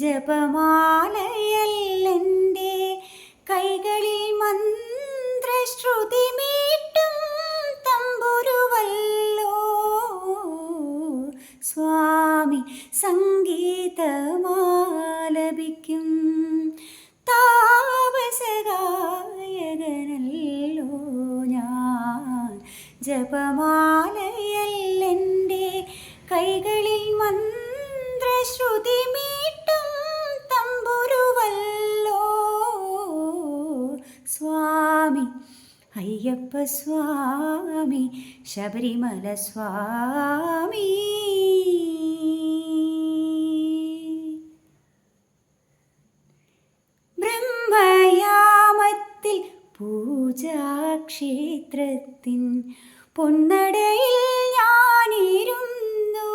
ജപമാലയല്ലെന്റെ കൈകളിൽ മന്ത്രശ്രുതി മീട്ടും തമ്പുരുവല്ലോ. സ്വാമി സംഗീതമാലപിക്കും താപസകായകനല്ലോ ഞാൻ. ജപമാലയല്ലെന്റെ കൈകളിൽ മന്ത്രശ്രുതി മീ അയ്യപ്പ സ്വാമി ശബരിമല സ്വാമി. ബ്രഹ്മയാമത്തിൽ പൂജാക്ഷേത്രത്തിൻ പൊന്നടയിൽ ഞാനിരുന്നു.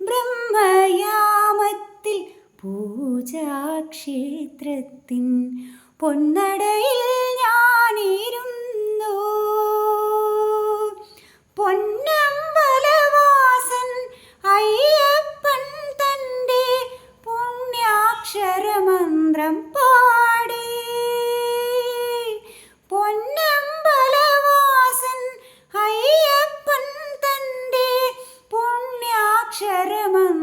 ബ്രഹ്മയാമത്തിൽ പൂജാക്ഷേത്രത്തിൻ പൊന്നടയിൽ ഞാനിരുന്നു. പൊന്നമ്പലവാസൻ അയ്യപ്പൻ തന്റെ പുണ്യാക്ഷരമന്ത്രം പാടി. പൊന്നമ്പലവാസൻ അയ്യപ്പൻ തന്റെ പുണ്യാക്ഷരമന്ത്രം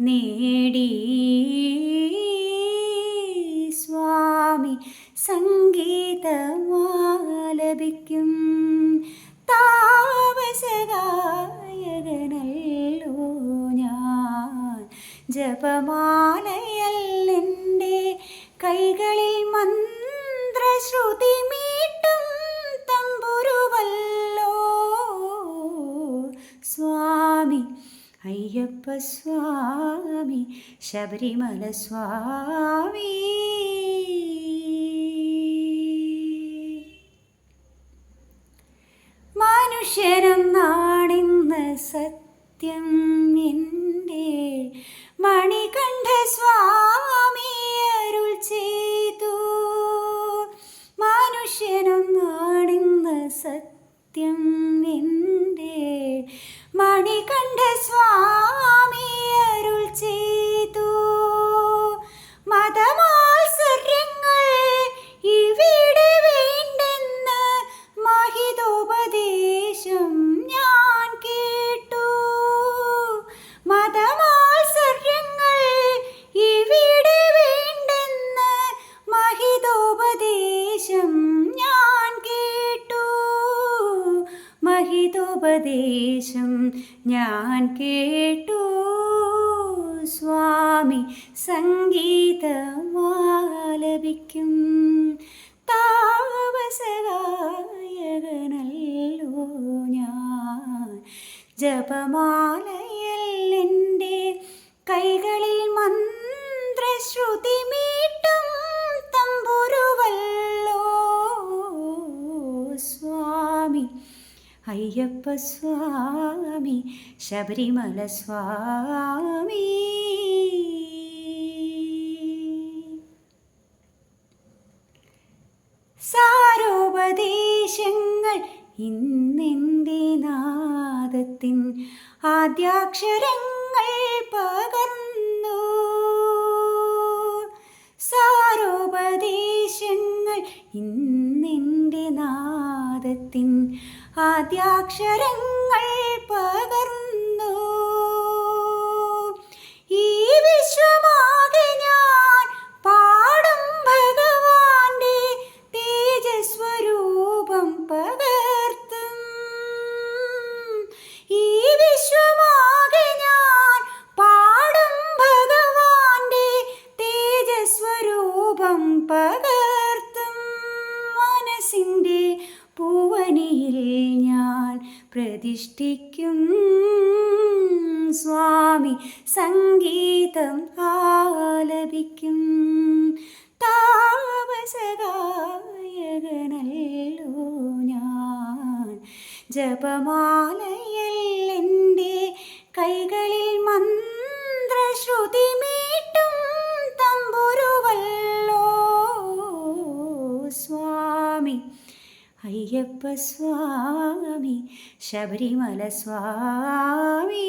നേടി. സ്വാമി സംഗീതമാലപിക്കും. താമസഗായകനല്ലോ ഞാൻ. ജപമാലയല്ലെന്റെ അയ്യപ്പ സ്വാമി ശബരിമല സ്വാമി. മനുഷ്യരെന്നാണിന്ന് സത്യം. സത്യം നിന്റെ മണികണ്ഠ സ്വാമി അരുൾ ചെയ്തു മഹിതോപദേശം ഞാൻ കേട്ടു. സ്വാമി സംഗീതമാലപിക്കും. താപസഗായകനല്ലോ ഞാൻ. ജപമാലയല്ലെന്റെ കൈകളിൽ അയ്യപ്പ സ്വാമി ശബരിമല സ്വാമി. സാരോപദേശങ്ങൾ ഇന്നെന്റെ നാദത്തിൻ ആദ്യാക്ഷരങ്ങൾ പകർന്നു. സാരോപദേശങ്ങൾ ഇന്നെന്റെ നാദത്തിൻ ആദ്യാക്ഷരങ്ങൾ പകർന്നു പ്രതിഷ്ഠിക്കും. സ്വാമി സംഗീതം ആലപിക്കും. താമസകായകനല്ലോ ഞാൻ. ജപമാലയല്ലെന്റെ എന്റെ മന്ത്രശ്രുതി അയ്യപ്പ സ്വാമി ശബരിമല സ്വാമി